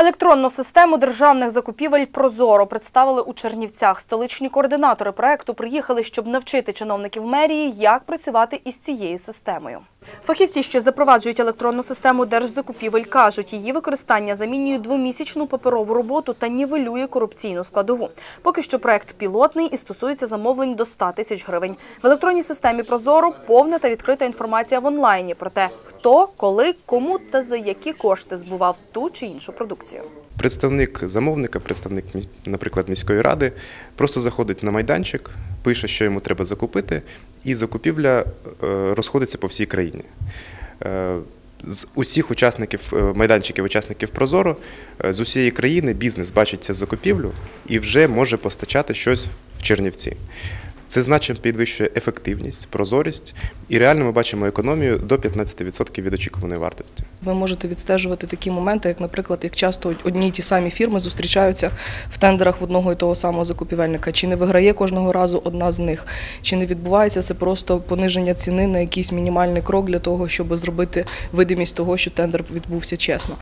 Електронну систему державних закупівель Прозоро представили у Чернівцях. Столичні координатори проекту приїхали, щоб навчити чиновників мерії, як працювати із цією системою. Фахівці, що запроваджують електронну систему держзакупівель, кажуть, її використання замінює двомісячну паперову роботу та нівелює корупційну складову. Поки що проект пілотний і стосується замовлень до 100 тисяч гривень. В електронній системі Прозоро повна та відкрита інформація в онлайні про те, хто, коли, кому та за які кошти збував ту чи іншу продукцію. Представник замовника, представник, наприклад, міської ради, просто заходить на майданчик, пише, що йому треба закупити, і закупівля е, розходиться по всій країні. Е, З усіх учасників е, майданчиків, учасників Прозоро, з усієї країни бізнес бачить цю закупівлю і вже може постачати щось в Чернівці. Це значно підвищує ефективність, прозорість, і реально ми бачимо економію до 15% від очікуваної вартості. Ви можете відстежувати такі моменти, як, наприклад, як часто одні й ті самі фірми зустрічаються в тендерах в одного і того самого закупівельника. Чи не виграє кожного разу одна з них, чи не відбувається це просто пониження ціни на якийсь мінімальний крок для того, щоб зробити видимість того, що тендер відбувся чесно.